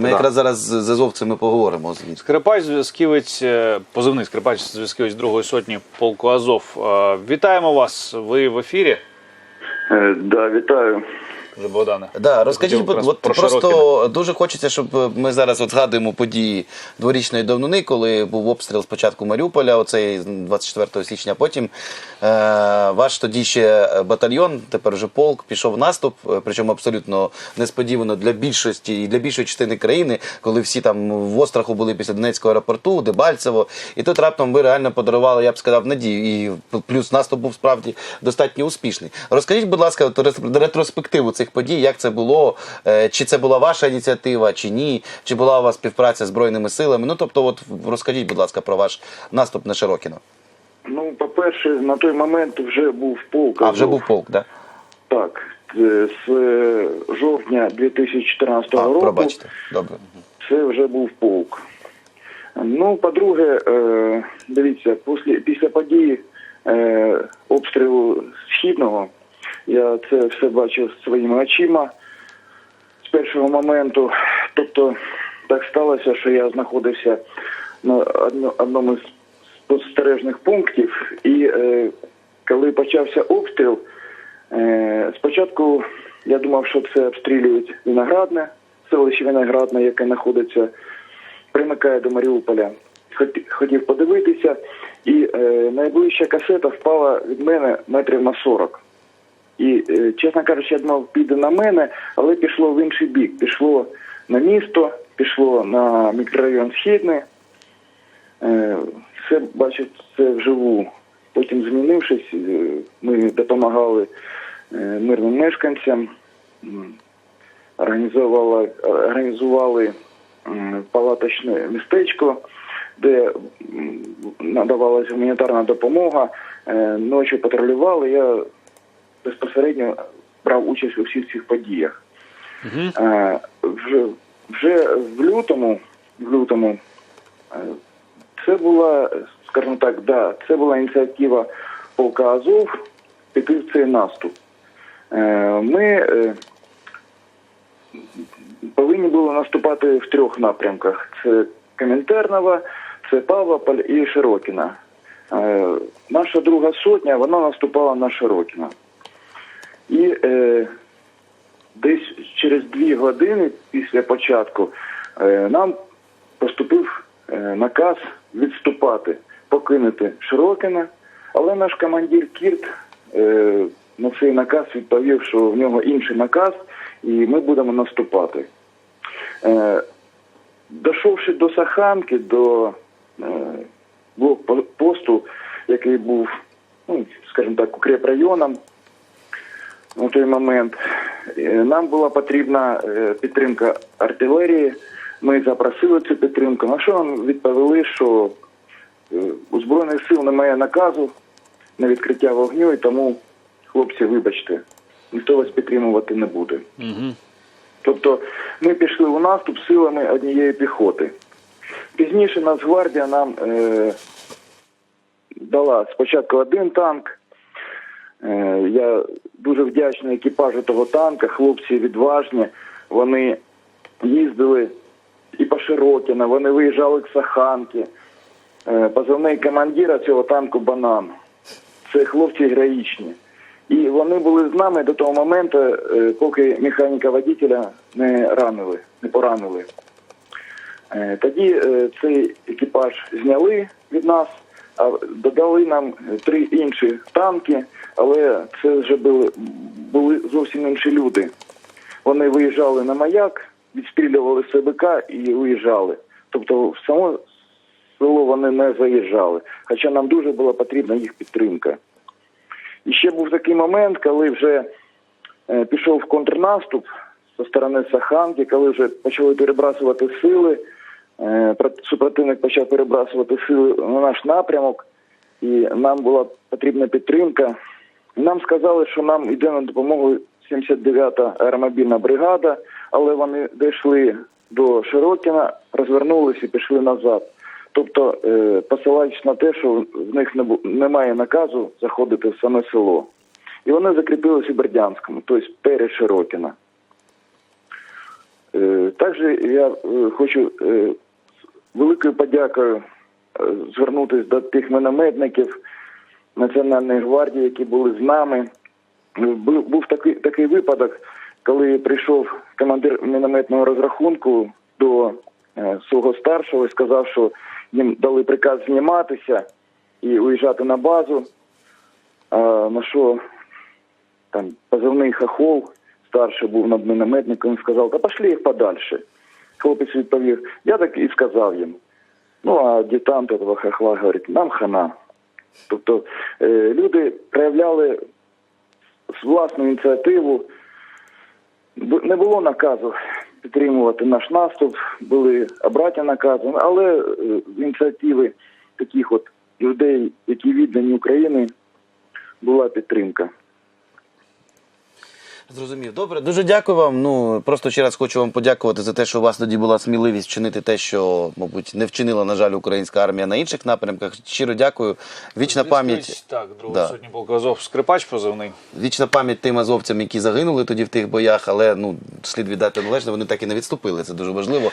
Ми якраз зараз з азовцями поговоримо. Скрипач зв'язківець, е, позивний скрипач зв'язківець другої сотні полку Азов. Е, Вітаємо вас. Ви в ефірі, Е, Да, вітаю. Вже, Богдане. Да, розкажіть, Хотів от про просто Широкіна. дуже хочеться, щоб е, ми зараз от згадуємо події дворічної давнини, коли був обстріл спочатку Маріуполя, оцей 24 січня. Потім е, ваш тоді ще батальйон, тепер вже полк, пішов в наступ, е, причому абсолютно несподівано для більшості і для більшої частини країни, коли всі там в остраху були після Донецького аеропорту, Дебальцево. І тут раптом ви реально подарували, я б сказав, надію. І плюс наступ був справді достатньо успішний. Розкажіть, будь ласка, ретроспективу цих подій, як це було, е, чи це була ваша ініціатива, чи ні, чи була у вас співпраця з збройними силами? Ну тобто, от розкажіть, будь ласка, про ваш наступ на Широкіно. Ну, по-перше, на той момент вже був полк. А вже був полк, да? Так. Е, З е, жовтня 2014 А, року пробачте. Добре. це вже був полк. Ну, по-друге, дивіться, після, події обстрілу Східного я це все бачив своїми очима з першого моменту. Тобто так сталося, що я знаходився на одному з спостережних пунктів, і е, коли почався обстріл, е, спочатку я думав, що це обстрілюють Виноградне, селище Виноградне, яке знаходиться примикає до Маріуполя. Хот- Хотів подивитися, і е, найближча касета впала від мене метрів на 40. І, е, чесно кажучи, я думав, піде на мене, але пішло в інший бік. Пішло на місто, пішло на мікрорайон Східний. Е, все бачив це вживу. Потім змінившись, е, ми допомагали мирним мешканцям, організували, організували палаточне містечко, де надавалася гуманітарна допомога. Ночі патрулювали. Я безпосередньо брав участь у всіх цих подіях. Е, Вже, вже в лютому, в лютому е, це була, скажімо так, да, це була ініціатива полка Азов піти в цей наступ. Е, Ми е, повинні були наступати в трьох напрямках: це Комінтернова, це Павлополь і Широкіна. Е, Наша друга сотня вона наступала на Широкіна. І е, десь через дві години після початку е, нам поступив е, наказ відступати, покинути Широкіна, але наш командир Кірт е, на цей наказ відповів, що в нього інший наказ, і ми будемо наступати. Е, Дошовши до Саханки, до е, блокпосту, який був, ну, скажімо так, укрепрайоном на той момент, е, нам була потрібна е, підтримка артилерії. Ми запросили цю підтримку. На що нам відповіли, що е, у Збройних сил немає наказу на відкриття вогню, і тому, хлопці, вибачте, ніхто вас підтримувати не буде. Угу. Тобто ми пішли у наступ силами однієї піхоти. Пізніше Нацгвардія нам е, дала спочатку один танк. Е, я дуже вдячний екіпажу того танка. Хлопці відважні. Вони їздили і по Широкіна, вони виїжджали к Саханки. Е, позивний командира цього танку Банан. Це хлопці героїчні. І вони були з нами до того моменту, е, поки механіка водителя не ранили, не поранили. Тоді цей екіпаж зняли від нас, додали нам три інші танки, але це вже були, були зовсім інші люди. Вони виїжджали на маяк, відстрілювали СБК і виїжджали. Тобто в само село вони не заїжджали. Хоча нам дуже була потрібна їх підтримка. І ще був такий момент, коли вже е, пішов контрнаступ зі сторони Саханки, коли вже почали перебрасувати сили. Е, супротивник почав перебрасувати сили на наш напрямок, і нам була потрібна підтримка. Нам сказали, що нам йде на допомогу 79-та аеромобільна бригада, але вони дійшли до Широкіна, розвернулися і пішли назад. Тобто, е, посилаючись на те, що в них немає наказу заходити в саме село. І вони закріпилися у Бердянському, тобто перед Широкіна. Е, Також я хочу великою подякою е, звернутися до тих мінометників Національної гвардії, які були з нами. Е, Був, такий, такий випадок, коли прийшов командир мінометного розрахунку до е, свого старшого і сказав, що їм дали приказ зніматися і уїжджати на базу. На що там позивний хохол, старший був над мінометником, сказав, та пошли їх подальше. Хлопець відповів, я так і сказав їм. Ну, а дітант этого хохла говорить, нам хана. Тобто е, люди проявляли власну ініціативу. Не було наказу підтримувати наш наступ, були обраті накази, але е, ініціативи таких от людей, які віддані України, була підтримка. Зрозумів. Добре, дуже дякую вам. Ну просто ще раз хочу вам подякувати за те, що у вас тоді була сміливість вчинити те, що, мабуть, не вчинила, на жаль, українська армія на інших напрямках. Щиро дякую. Вічна пам'ять. Так, другої Да. сотні полк Азов. Скрипач позивний. Вічна пам'ять тим азовцям, які загинули тоді в тих боях, але ну слід віддати належне, вони так і не відступили. Це дуже важливо.